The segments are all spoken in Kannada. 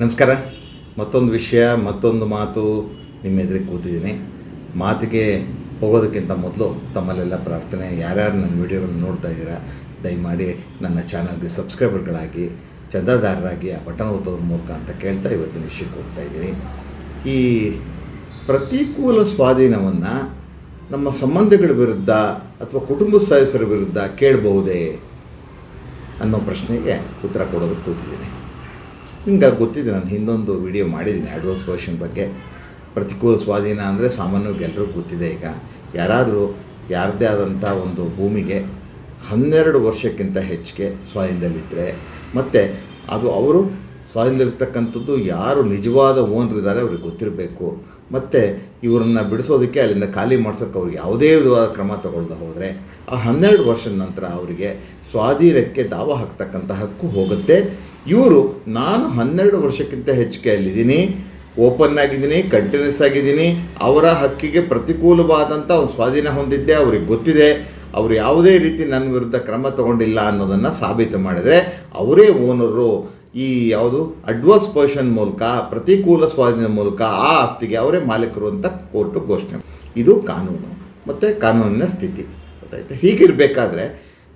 ನಮಸ್ಕಾರ. ಮತ್ತೊಂದು ವಿಷಯ, ಮತ್ತೊಂದು ಮಾತು ನಿಮ್ಮ ಎದುರಿಗೆ ಕೂತಿದ್ದೀನಿ. ಮಾತಿಗೆ ಹೋಗೋದಕ್ಕಿಂತ ಮೊದಲು ತಮ್ಮಲ್ಲೆಲ್ಲ ಪ್ರಾರ್ಥನೆ, ಯಾರ್ಯಾರು ನನ್ನ ವಿಡಿಯೋವನ್ನು ನೋಡ್ತಾ ಇದ್ದೀರಾ, ದಯಮಾಡಿ ನನ್ನ ಚಾನಲ್ಗೆ ಸಬ್ಸ್ಕ್ರೈಬರ್ಗಳಾಗಿ, ಚಂದಾದಾರರಾಗಿ ಆ ಬಟನ್ ಓದೋದ್ರ ಮೂಲಕ ಅಂತ ಕೇಳ್ತಾ ಇವತ್ತಿನ ವಿಷಯಕ್ಕೆ ಹೋಗ್ತಾ ಇದ್ದೀನಿ. ಈ ಪ್ರತಿಕೂಲ ಸ್ವಾಧೀನವನ್ನು ನಮ್ಮ ಸಂಬಂಧಗಳ ವಿರುದ್ಧ ಅಥವಾ ಕುಟುಂಬ ಸದಸ್ಯರ ವಿರುದ್ಧ ಕೇಳಬಹುದೇ ಅನ್ನೋ ಪ್ರಶ್ನೆಗೆ ಉತ್ತರ ಕೊಡೋದಕ್ಕೆ ಕೂತಿದ್ದೀನಿ. ನಿಮ್ಗೆ ಅದು ಗೊತ್ತಿದೆ, ನಾನು ಹಿಂದೊಂದು ವಿಡಿಯೋ ಮಾಡಿದ್ದೀನಿ ಅಡ್ವಾನ್ಸ್ ಪೊಸಿಷನ್ ಬಗ್ಗೆ. ಪ್ರತಿಕೂಲ ಸ್ವಾಧೀನ ಅಂದರೆ ಸಾಮಾನ್ಯವಾಗಿ ಎಲ್ಲರಿಗೂ ಗೊತ್ತಿದೆ ಈಗ. ಯಾರಾದರೂ ಯಾರದೇ ಆದಂಥ ಒಂದು ಭೂಮಿಗೆ ಹನ್ನೆರಡು ವರ್ಷಕ್ಕಿಂತ ಹೆಚ್ಚಿಗೆ ಸ್ವಾಧೀನದಲ್ಲಿದ್ದರೆ ಮತ್ತು ಅದು ಅವರು ಸ್ವಾಧೀನದಲ್ಲಿರ್ತಕ್ಕಂಥದ್ದು ಯಾರು ನಿಜವಾದ ಓನರ್ ಇದ್ದಾರೆ ಅವ್ರಿಗೆ ಗೊತ್ತಿರಬೇಕು. ಮತ್ತು ಇವರನ್ನು ಬಿಡಿಸೋದಕ್ಕೆ ಅಲ್ಲಿಂದ ಖಾಲಿ ಮಾಡ್ಸೋಕ್ಕೆ ಅವ್ರಿಗೆ ಯಾವುದೇ ವಿಧವಾದ ಕ್ರಮ ತಗೊಳ್ದೆ ಹೋದರೆ, ಆ ಹನ್ನೆರಡು ವರ್ಷದ ನಂತರ ಅವರಿಗೆ ಸ್ವಾಧೀನಕ್ಕೆ ದಾವ ಹಾಕ್ತಕ್ಕಂಥ ಹಕ್ಕು ಹೋಗುತ್ತೆ. ಇವರು, ನಾನು ಹನ್ನೆರಡು ವರ್ಷಕ್ಕಿಂತ ಹೆಚ್ಚಿಗೆ ಅಲ್ಲಿದ್ದೀನಿ, ಓಪನ್ ಆಗಿದ್ದೀನಿ, ಕಂಟಿನ್ಯೂಸ್ ಆಗಿದ್ದೀನಿ, ಅವರ ಹಕ್ಕಿಗೆ ಪ್ರತಿಕೂಲವಾದಂಥ ಒಂದು ಸ್ವಾಧೀನ ಹೊಂದಿದ್ದೆ, ಅವ್ರಿಗೆ ಗೊತ್ತಿದೆ, ಅವರು ಯಾವುದೇ ರೀತಿ ನನ್ನ ವಿರುದ್ಧ ಕ್ರಮ ತಗೊಂಡಿಲ್ಲ ಅನ್ನೋದನ್ನು ಸಾಬೀತು ಮಾಡಿದರೆ, ಅವರೇ ಓನರು ಈ ಯಾವುದು ಅಡ್ವರ್ಸ್ ಪೊಸಿಷನ್ ಮೂಲಕ, ಪ್ರತಿಕೂಲ ಸ್ವಾಧೀನ ಮೂಲಕ ಆ ಆಸ್ತಿಗೆ ಅವರೇ ಮಾಲೀಕರು ಅಂತ ಕೋರ್ಟು ಘೋಷಣೆ. ಇದು ಕಾನೂನು, ಮತ್ತು ಕಾನೂನಿನ ಸ್ಥಿತಿ. ಗೊತ್ತಾಯ್ತು? ಹೀಗಿರಬೇಕಾದ್ರೆ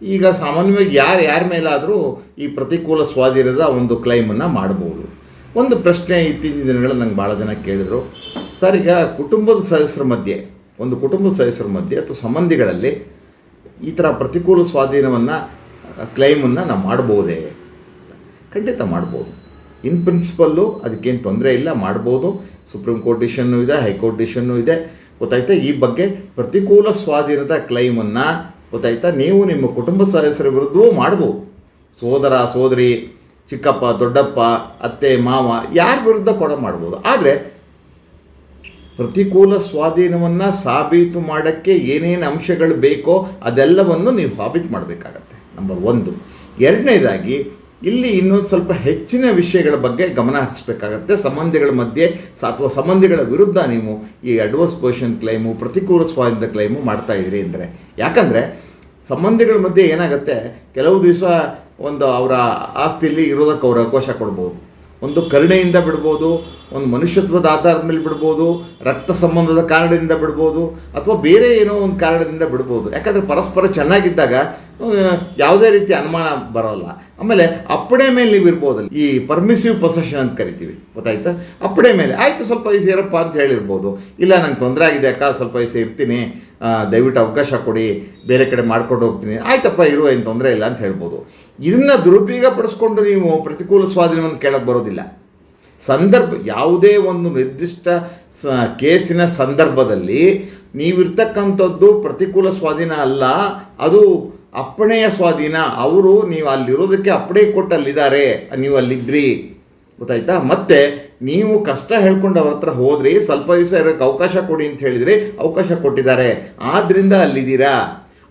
ಈಗ ಸಾಮಾನ್ಯವಾಗಿ ಯಾರು ಯಾರ ಮೇಲಾದರೂ ಈ ಪ್ರತಿಕೂಲ ಸ್ವಾಧೀನದ ಒಂದು ಕ್ಲೈಮನ್ನು ಮಾಡ್ಬೋದು. ಒಂದು ಪ್ರಶ್ನೆ ಇತ್ತೀಚಿನ ದಿನಗಳಲ್ಲಿ ನಂಗೆ ಭಾಳ ಜನ ಕೇಳಿದರು. ಸರ್, ಈಗ ಕುಟುಂಬದ ಸದಸ್ಯರ ಮಧ್ಯೆ, ಒಂದು ಕುಟುಂಬದ ಸದಸ್ಯರ ಮಧ್ಯೆ ಅಥವಾ ಸಂಬಂಧಿಗಳಲ್ಲಿ ಈ ಥರ ಪ್ರತಿಕೂಲ ಸ್ವಾಧೀನವನ್ನು ಕ್ಲೈಮನ್ನು ನಾವು ಮಾಡ್ಬೋದೇ? ಖಂಡಿತ ಮಾಡ್ಬೋದು. ಇನ್ ಪ್ರಿನ್ಸಿಪಲ್ಲು ಅದಕ್ಕೇನು ತೊಂದರೆ ಇಲ್ಲ, ಮಾಡ್ಬೋದು. ಸುಪ್ರೀಂ ಕೋರ್ಟ್ ಡಿಷನ್ನು ಇದೆ, ಹೈಕೋರ್ಟ್ ಡಿಷನ್ನು ಇದೆ. ಗೊತ್ತಾಯ್ತಾ? ಈ ಬಗ್ಗೆ ಪ್ರತಿಕೂಲ ಸ್ವಾಧೀನದ ಕ್ಲೈಮನ್ನು ಗೊತ್ತಾಯ್ತಾ? ನೀವು ನಿಮ್ಮ ಕುಟುಂಬ ಸದಸ್ಯರ ವಿರುದ್ಧವೂ ಮಾಡ್ಬೋದು. ಸೋದರ, ಸೋದರಿ, ಚಿಕ್ಕಪ್ಪ, ದೊಡ್ಡಪ್ಪ, ಅತ್ತೆ, ಮಾವ ಯಾರ ವಿರುದ್ಧ ಕೂಡ ಮಾಡ್ಬೋದು. ಆದರೆ ಪ್ರತಿಕೂಲ ಸ್ವಾಧೀನವನ್ನು ಸಾಬೀತು ಮಾಡೋಕ್ಕೆ ಏನೇನು ಅಂಶಗಳು ಬೇಕೋ ಅದೆಲ್ಲವನ್ನು ನೀವು ಸಾಬೀತು ಮಾಡಬೇಕಾಗತ್ತೆ. ನಂಬರ್ ಒಂದು. ಎರಡನೇದಾಗಿ, ಇಲ್ಲಿ ಇನ್ನೊಂದು ಸ್ವಲ್ಪ ಹೆಚ್ಚಿನ ವಿಷಯಗಳ ಬಗ್ಗೆ ಗಮನ ಹರಿಸಬೇಕಾಗತ್ತೆ. ಸಂಬಂಧಿಗಳ ಮಧ್ಯೆ ಅಥವಾ ಸಂಬಂಧಿಗಳ ವಿರುದ್ಧ ನೀವು ಈ ಅಡ್ವರ್ಸ್ ಪೊಸಿಷನ್ ಕ್ಲೈಮು ಪ್ರತಿಕೂಲ ಸ್ವಾಧೀನದ ಕ್ಲೈಮು ಮಾಡ್ತಾ ಇದ್ದೀರಿ ಅಂದರೆ. ಯಾಕಂದರೆ ಸಂಬಂಧಿಗಳ ಮಧ್ಯೆ ಏನಾಗುತ್ತೆ? ಕೆಲವು ದಿವಸ ಒಂದು ಅವರ ಆಸ್ತಿಯಲ್ಲಿ ಇರೋದಕ್ಕೆ ಅವರ ಅವಕಾಶ ಕೊಡ್ಬೋದು. ಒಂದು ಕರುಣೆಯಿಂದ ಬಿಡ್ಬೋದು. ಒಂದು ಮನುಷ್ಯತ್ವದ ಆಧಾರದ ಮೇಲೆ ಬಿಡ್ಬೋದು, ರಕ್ತ ಸಂಬಂಧದ ಕಾರಣದಿಂದ ಬಿಡ್ಬೋದು, ಅಥವಾ ಬೇರೆ ಏನೋ ಒಂದು ಕಾರಣದಿಂದ ಬಿಡ್ಬೋದು. ಯಾಕಂದರೆ ಪರಸ್ಪರ ಚೆನ್ನಾಗಿದ್ದಾಗ ಯಾವುದೇ ರೀತಿ ಅನುಮಾನ ಬರೋಲ್ಲ. ಆಮೇಲೆ ಅಪ್ಪಡೆ ಮೇಲೆ ನೀವು ಇರ್ಬೋದು ಈ ಪರ್ಮಿಸಿವ್ ಪೊಸೆಷನ್ ಅಂತ ಕರಿತೀವಿ, ಗೊತ್ತಾಯ್ತಾ? ಅಪ್ಪಡೆ ಮೇಲೆ, ಆಯಿತು ಸ್ವಲ್ಪ ದಿವಸ ಇರಪ್ಪ ಅಂತ ಹೇಳಿರ್ಬೋದು. ಇಲ್ಲ, ನಂಗೆ ತೊಂದರೆ ಆಗಿದೆ, ಅಕ್ಕ, ಸ್ವಲ್ಪ ದಿವಸ ಇರ್ತೀನಿ ದಯವಿಟ್ಟು ಅವಕಾಶ ಕೊಡಿ, ಬೇರೆ ಕಡೆ ಮಾಡ್ಕೊಂಡು ಹೋಗ್ತೀನಿ, ಆಯ್ತಪ್ಪ ಇರುವ ಏನು ತೊಂದರೆ ಇಲ್ಲ ಅಂತ ಹೇಳ್ಬೋದು. ಇದನ್ನು ದುರುಪಯೋಗ ಪಡಿಸ್ಕೊಂಡು ನೀವು ಪ್ರತಿಕೂಲ ಸ್ವಾಧೀನವನ್ನು ಕೇಳಕ್ಕೆ ಬರೋದಿಲ್ಲ. ಸಂದರ್ಭ, ಯಾವುದೇ ಒಂದು ನಿರ್ದಿಷ್ಟ ಸ, ಕೇಸಿನ ಸಂದರ್ಭದಲ್ಲಿ ನೀವಿರ್ತಕ್ಕಂಥದ್ದು ಪ್ರತಿಕೂಲ ಸ್ವಾಧೀನ ಅಲ್ಲ, ಅದು ಅಪ್ಪಣೆಯ ಸ್ವಾಧೀನ, ಅವರು ನೀವು ಅಲ್ಲಿರೋದಕ್ಕೆ ಅಪ್ಪಣೆ ಕೊಟ್ಟು ಅಲ್ಲಿದ್ದಾರೆ ನೀವು ಅಲ್ಲಿದ್ರಿ. ಗೊತ್ತಾಯ್ತಾ? ಮತ್ತೆ ನೀವು ಕಷ್ಟ ಹೇಳ್ಕೊಂಡು ಅವ್ರ ಹತ್ರ ಹೋದ್ರಿ ಸ್ವಲ್ಪ ದಿವಸ ಇರೋಕ್ಕೆ ಅವಕಾಶ ಕೊಡಿ ಅಂತ ಹೇಳಿದ್ರಿ ಅವಕಾಶ ಕೊಟ್ಟಿದ್ದಾರೆ. ಆದ್ರಿಂದ ಅಲ್ಲಿದ್ದೀರಾ?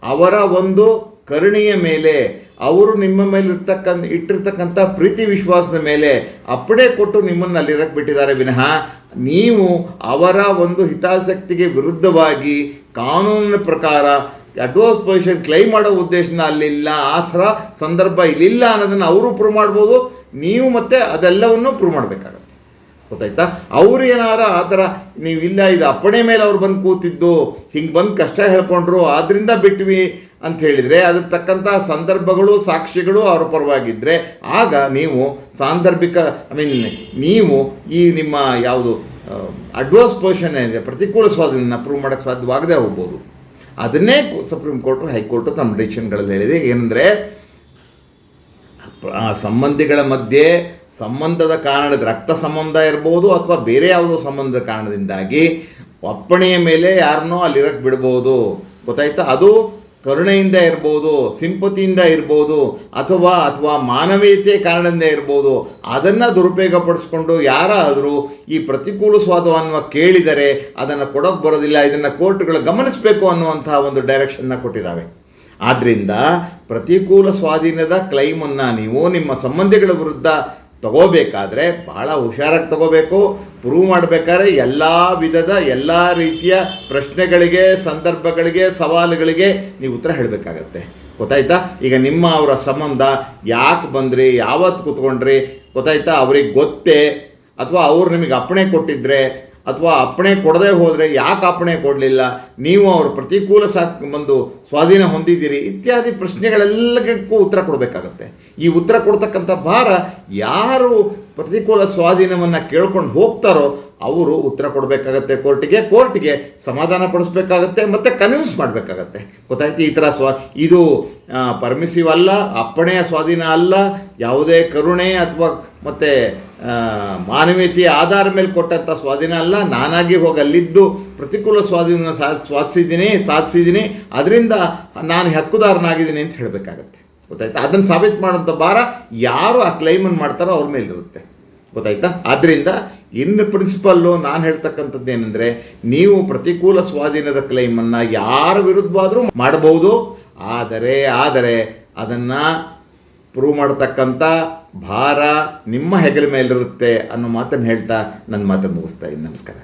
ಅವರ ಒಂದು ಕರುಣೆಯ ಮೇಲೆ, ಅವರು ನಿಮ್ಮ ಮೇಲೆ ಇರ್ತಕ್ಕಂಥ ಇಟ್ಟಿರ್ತಕ್ಕಂಥ ಪ್ರೀತಿ ವಿಶ್ವಾಸದ ಮೇಲೆ ಅಪ್ಪಣೆ ಕೊಟ್ಟು ನಿಮ್ಮನ್ನು ಅಲ್ಲಿರಕ್ಕೆ ಬಿಟ್ಟಿದ್ದಾರೆ ವಿನಃ ನೀವು ಅವರ ಒಂದು ಹಿತಾಸಕ್ತಿಗೆ ವಿರುದ್ಧವಾಗಿ ಕಾನೂನಿನ ಪ್ರಕಾರ ಅಡ್ವಾನ್ಸ್ ಪೊಸಿಷನ್ ಕ್ಲೈಮ್ ಮಾಡೋ ಉದ್ದೇಶನ ಅಲ್ಲಿಲ್ಲ, ಆ ಥರ ಸಂದರ್ಭ ಇಲ್ಲಿಲ್ಲ ಅನ್ನೋದನ್ನು ಅವರು ಪ್ರೂವ್ ಮಾಡ್ಬೋದು. ನೀವು ಮತ್ತೆ ಅದೆಲ್ಲವನ್ನು ಪ್ರೂವ್ ಮಾಡಬೇಕಾಗತ್ತೆ. ಗೊತ್ತಾಯ್ತಾ? ಅವ್ರು ಏನಾರ ಆ ಥರ, ನೀವು ಇಲ್ಲ, ಇದು ಅಪ್ಪಣೆ ಮೇಲೆ ಅವ್ರು ಬಂದು ಕೂತಿದ್ದು, ಹಿಂಗೆ ಬಂದು ಕಷ್ಟ ಹೇಳ್ಕೊಂಡ್ರು, ಆದ್ರಿಂದ ಬಿಟ್ವಿ ಅಂತ ಹೇಳಿದರೆ ಅದಕ್ಕೆ ತಕ್ಕಂಥ ಸಂದರ್ಭಗಳು, ಸಾಕ್ಷಿಗಳು ಅವರ ಪರವಾಗಿದ್ದರೆ ಆಗ ನೀವು ಸಾಂದರ್ಭಿಕ ಐ ಮೀನ್ ನೀವು ಈ ನಿಮ್ಮ ಯಾವುದು ಅಡ್ವಾನ್ಸ್ ಪೊಸಿಷನ್ ಏನಿದೆ ಪ್ರತಿಕೂಲ ಸ್ವಾಧೀನ ಪ್ರೂವ್ ಮಾಡೋಕ್ಕೆ ಸಾಧ್ಯವಾಗದೇ ಹೋಗ್ಬೋದು. ಅದನ್ನೇ ಸುಪ್ರೀಂ ಕೋರ್ಟು ಹೈಕೋರ್ಟು ತಮ್ಮ ಡಿಸಿಷನ್ಗಳಲ್ಲಿ ಹೇಳಿದೆ. ಏನಂದರೆ ಸಂಬಂಧಿಗಳ ಮಧ್ಯೆ ಸಂಬಂಧದ ಕಾರಣದ, ರಕ್ತ ಸಂಬಂಧ ಇರ್ಬೋದು ಅಥವಾ ಬೇರೆ ಯಾವುದೋ ಸಂಬಂಧದ ಕಾರಣದಿಂದಾಗಿ, ಒಪ್ಪಣೆಯ ಮೇಲೆ ಯಾರನ್ನೋ ಅಲ್ಲಿರಕ್ಕೆ ಬಿಡ್ಬೋದು. ಗೊತ್ತಾಯ್ತಾ? ಅದು ಕರುಣೆಯಿಂದ ಇರ್ಬೋದು, ಸಿಂಪತಿಯಿಂದ ಇರ್ಬೋದು, ಅಥವಾ ಅಥವಾ ಮಾನವೀಯತೆ ಕಾರಣದಿಂದ ಇರ್ಬೋದು, ಅದನ್ನು ದುರುಪಯೋಗ ಪಡಿಸ್ಕೊಂಡು ಯಾರಾದರೂ ಈ ಪ್ರತಿಕೂಲ ಸ್ವಾದವನ್ನು ಕೇಳಿದರೆ ಅದನ್ನು ಕೊಡೋಕೆ ಬರೋದಿಲ್ಲ, ಇದನ್ನು ಕೋರ್ಟ್ಗಳು ಗಮನಿಸಬೇಕು ಅನ್ನುವಂತಹ ಒಂದು ಡೈರೆಕ್ಷನ್ನ ಕೊಟ್ಟಿದ್ದಾವೆ. ಆದ್ದರಿಂದ ಪ್ರತಿಕೂಲ ಸ್ವಾಧೀನದ ಕ್ಲೈಮನ್ನು ನೀವು ನಿಮ್ಮ ಸಂಬಂಧಿಗಳ ವಿರುದ್ಧ ತಗೋಬೇಕಾದ್ರೆ ಬಹಳ ಹುಷಾರಾಗಿ ತಗೋಬೇಕು ಪ್ರೂವ್ ಮಾಡಬೇಕಾದ್ರೆ ಎಲ್ಲ ವಿಧದ ಎಲ್ಲ ರೀತಿಯ ಪ್ರಶ್ನೆಗಳಿಗೆ, ಸಂದರ್ಭಗಳಿಗೆ, ಸವಾಲುಗಳಿಗೆ ನೀವು ಉತ್ತರ ಹೇಳಬೇಕಾಗತ್ತೆ. ಗೊತ್ತಾಯ್ತಾ? ಈಗ ನಿಮ್ಮ ಅವರ ಸಂಬಂಧ ಯಾಕೆ ಬಂದ್ರಿ ಯಾವತ್ತು ಕೂತ್ಕೊಂಡ್ರಿ, ಗೊತ್ತಾಯ್ತಾ? ಅವ್ರಿಗೆ ಗೊತ್ತೇ? ಅಥವಾ ಅವ್ರು ನಿಮಗೆ ಅಪ್ಪಣೆ ಕೊಟ್ಟಿದ್ರೆ ಅಥವಾ ಅಪ್ಪಣೆ ಕೊಡದೆ ಹೋದರೆ ಯಾಕೆ ಅಪ್ಪಣೆ ಕೊಡಲಿಲ್ಲ? ನೀವು ಅವ್ರ ಪ್ರತಿಕೂಲ ಸಾಕ್ ಬಂದು ಸ್ವಾಧೀನ ಹೊಂದಿದ್ದೀರಿ ಇತ್ಯಾದಿ ಪ್ರಶ್ನೆಗಳೆಲ್ಲಕ್ಕೂ ಉತ್ತರ ಕೊಡಬೇಕಾಗತ್ತೆ. ಈ ಉತ್ತರ ಕೊಡ್ತಕ್ಕಂಥ ಭಾರ ಯಾರು ಪ್ರತಿಕೂಲ ಸ್ವಾಧೀನವನ್ನು ಕೇಳ್ಕೊಂಡು ಹೋಗ್ತಾರೋ ಅವರು ಉತ್ತರ ಕೊಡಬೇಕಾಗತ್ತೆ. ಕೋರ್ಟಿಗೆ ಕೋರ್ಟಿಗೆ ಸಮಾಧಾನ ಪಡಿಸ್ಬೇಕಾಗತ್ತೆ ಮತ್ತು ಕನ್ವಿನ್ಸ್ ಮಾಡಬೇಕಾಗತ್ತೆ. ಗೊತ್ತಾಯ್ತು ಈ ಥರ ಸ್ವ, ಇದು ಪರ್ಮಿಸಿವ್ ಅಲ್ಲ, ಅಪ್ಪಣೆಯ ಸ್ವಾಧೀನ ಅಲ್ಲ, ಯಾವುದೇ ಕರುಣೆ ಅಥವಾ ಮತ್ತು ಮಾನವೀಯತೆಯ ಆಧಾರ ಮೇಲೆ ಕೊಟ್ಟಂಥ ಸ್ವಾಧೀನ ಅಲ್ಲ, ನಾನಾಗಿ ಹೋಗಿ ಅಲ್ಲಿದ್ದು ಪ್ರತಿಕೂಲ ಸ್ವಾಧೀನ ಸಾ ಸ್ವಾಧಿಸಿದ್ದೀನಿ ಸಾಧಿಸಿದ್ದೀನಿ ಅದರಿಂದ ನಾನು ಹಕ್ಕುದಾರನಾಗಿದ್ದೀನಿ ಅಂತ ಹೇಳಬೇಕಾಗತ್ತೆ. ಗೊತ್ತಾಯ್ತಾ? ಅದನ್ನು ಸಾಬೀತು ಮಾಡೋಂಥ ಭಾರ ಯಾರು ಆ ಕ್ಲೈಮನ್ನು ಮಾಡ್ತಾರೋ ಅವ್ರ ಮೇಲಿರುತ್ತೆ. ಗೊತ್ತಾಯ್ತಾ? ಆದ್ದರಿಂದ ಇನ್ನು ಪ್ರಿನ್ಸಿಪಲ್ಲು ನಾನು ಹೇಳ್ತಕ್ಕಂಥದ್ದು ಏನಂದರೆ, ನೀವು ಪ್ರತಿಕೂಲ ಸ್ವಾಧೀನದ ಕ್ಲೈಮನ್ನು ಯಾರ ವಿರುದ್ಧವಾದರೂ ಮಾಡಬಹುದು, ಆದರೆ ಆದರೆ ಅದನ್ನು ಪ್ರೂವ್ ಮಾಡತಕ್ಕಂಥ ಭಾರ ನಿಮ್ಮ ಹೆಗಲ ಮೇಲಿರುತ್ತೆ ಅನ್ನೋ ಮಾತನ್ನು ಹೇಳ್ತಾ ನನ್ನ ಮಾತನ್ನು ಮುಗಿಸ್ತಾ ಇದ್ದೀನಿ. ನಮಸ್ಕಾರ.